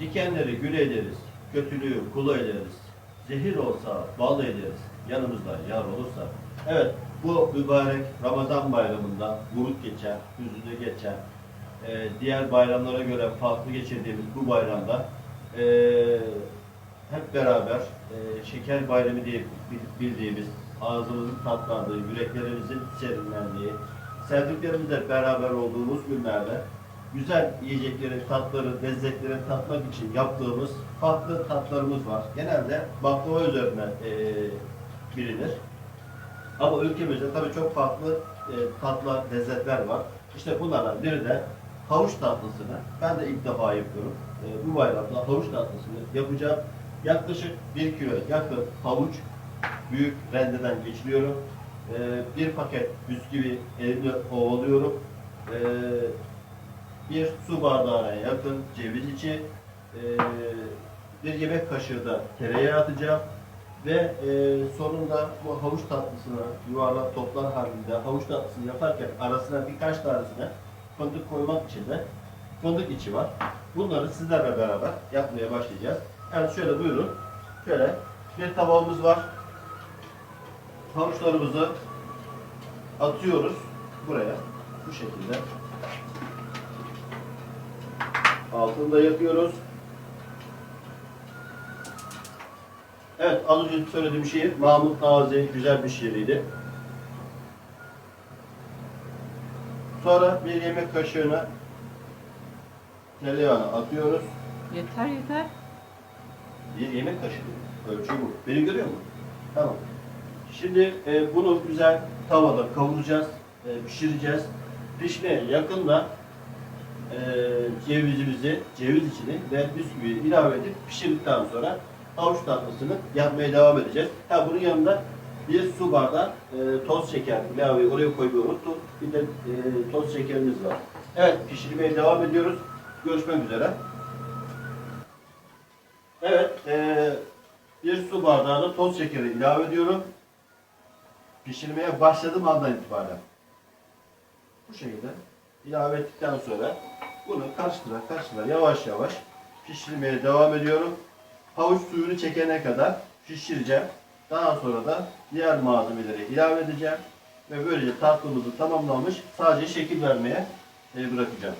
Dikenleri gül ederiz, kötülüğü kulu ederiz. Zehir olsa bal ederiz, yanımızda yar olursa. Evet, bu mübarek Ramazan bayramında buruk geçen, hüzünlü geçen, e, diğer bayramlara göre farklı geçirdiğimiz bu bayramda e, hep beraber e, şeker bayramı diye bil- bildiğimiz, ağzımızın tatlandığı, yüreklerimizin serinlendiği, sevdiklerimizle beraber olduğumuz günlerde güzel yiyeceklerin, tatları, lezzetlerin tatmak için yaptığımız farklı tatlarımız var. Genelde baklava üzerine e, bilinir. Ama ülkemizde tabii çok farklı e, tatlar, lezzetler var. İşte bunlardan biri de havuç tatlısını. Ben de ilk defa yapıyorum. E, bu bayramda havuç tatlısını yapacağım. Yaklaşık 1 kilo yakın havuç büyük rendeden geçiriyorum. E, bir paket bisküvi elimle ovalıyorum. E, bir su bardağına yakın ceviz içi, e, bir yemek kaşığı da tereyağı atacağım ve e, sonunda bu havuç tatlısını yuvarlak toplar halinde havuç tatlısını yaparken arasına birkaç tanesine fındık koymak için de fındık içi var. Bunları sizlerle beraber yapmaya başlayacağız. Evet şöyle buyurun. Şöyle bir tabağımız var. Havuçlarımızı atıyoruz buraya bu şekilde. Altını da yakıyoruz. Evet, az önce söylediğim şiir Mahmut Nazi güzel bir şiiriydi. Sonra bir yemek kaşığına tereyağını atıyoruz. Yeter yeter. Bir yemek kaşığı. Ölçü bu. Beni görüyor musun? Tamam. Şimdi e, bunu güzel tavada kavuracağız, e, pişireceğiz. Pişmeye yakında e, cevizimizi, ceviz içini ve bisküviyi ilave edip pişirdikten sonra havuç tatlısını yapmaya devam edeceğiz. Ha bunun yanında bir su bardağı e, toz şeker ilave oraya koymayı unuttum. Bir de e, toz şekerimiz var. Evet pişirmeye devam ediyoruz. Görüşmek üzere. Evet, eee, bir su bardağına toz şekeri ilave ediyorum. Pişirmeye başladığım andan itibaren. Bu şekilde ilave ettikten sonra bunu karıştıra karıştıra yavaş yavaş pişirmeye devam ediyorum. Havuç suyunu çekene kadar pişireceğim. Daha sonra da diğer malzemeleri ilave edeceğim. Ve böylece tatlımızı tamamlamış sadece şekil vermeye e, bırakacağım.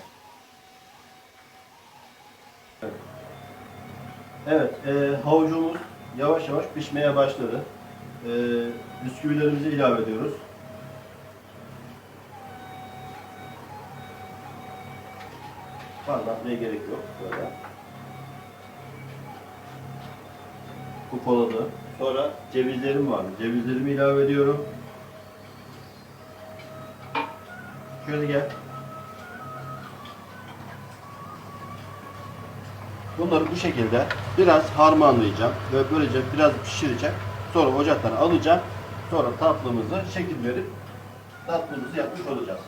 Evet. E, havucumuz yavaş yavaş pişmeye başladı. E, bisküvilerimizi ilave ediyoruz. Parlatmaya gerek yok. Böyle. Kupaladı. Sonra cevizlerim var. Cevizlerimi ilave ediyorum. Şöyle gel. Bunları bu şekilde biraz harmanlayacağım ve böylece biraz pişireceğim. Sonra ocaktan alacağım. Sonra tatlımızı şekil verip tatlımızı yapmış olacağız.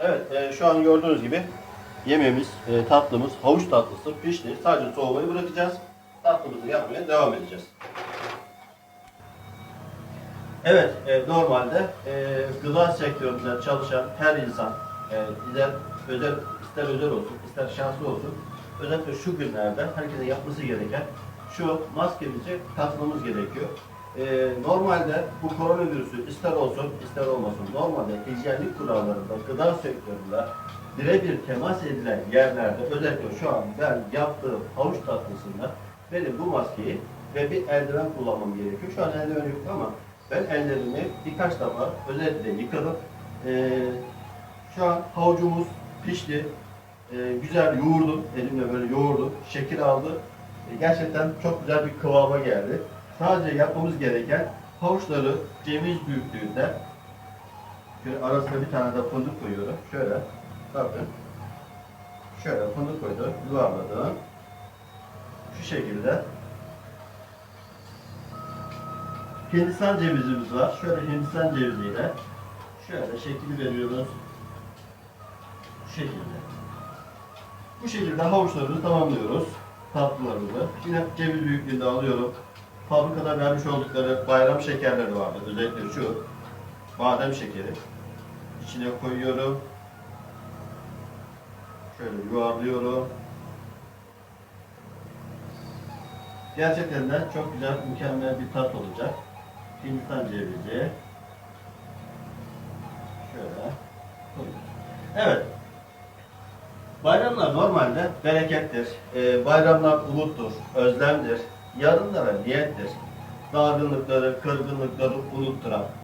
Evet, e, şu an gördüğünüz gibi yemeğimiz, e, tatlımız, havuç tatlısı pişti. Sadece soğumayı bırakacağız. Tatlımızı yapmaya devam edeceğiz. Evet, e, normalde e, gıda sektöründe çalışan her insan, ister özel, ister özel olsun, ister şanslı olsun, özellikle şu günlerde herkesin yapması gereken şu maskemizi takmamız gerekiyor. E, normalde bu koronavirüsü ister olsun ister olmasın, normalde hijyenlik kurallarında, gıda sektöründe birebir temas edilen yerlerde özellikle şu an ben yaptığım havuç tatlısında benim bu maskeyi ve bir eldiven kullanmam gerekiyor. Şu an eldiven yok ama ben ellerimi birkaç defa özellikle yıkadım. Ee, şu an havucumuz pişti. Ee, güzel yoğurdum. Elimle böyle yoğurdum. Şekil aldı. Ee, gerçekten çok güzel bir kıvama geldi. Sadece yapmamız gereken havuçları ceviz büyüklüğünde şöyle arasına bir tane de fındık koyuyorum. Şöyle bakın. Şöyle fındık koydum. Yuvarladım. Şu şekilde Hindistan cevizimiz var. Şöyle Hindistan ceviziyle şöyle şekil veriyoruz. Bu şekilde. Bu şekilde havuçlarımızı tamamlıyoruz. Tatlılarımızı. Yine ceviz büyüklüğünde alıyorum. Fabrikada vermiş oldukları bayram şekerleri vardı. Özellikle şu badem şekeri. İçine koyuyorum. Şöyle yuvarlıyorum. Gerçekten de çok güzel, mükemmel bir tat olacak. Hindistan cevizi. Şöyle. Evet. Bayramlar normalde berekettir. Ee, bayramlar umuttur, özlemdir. Yarınlara niyettir. Dargınlıkları, kırgınlıkları unutturan,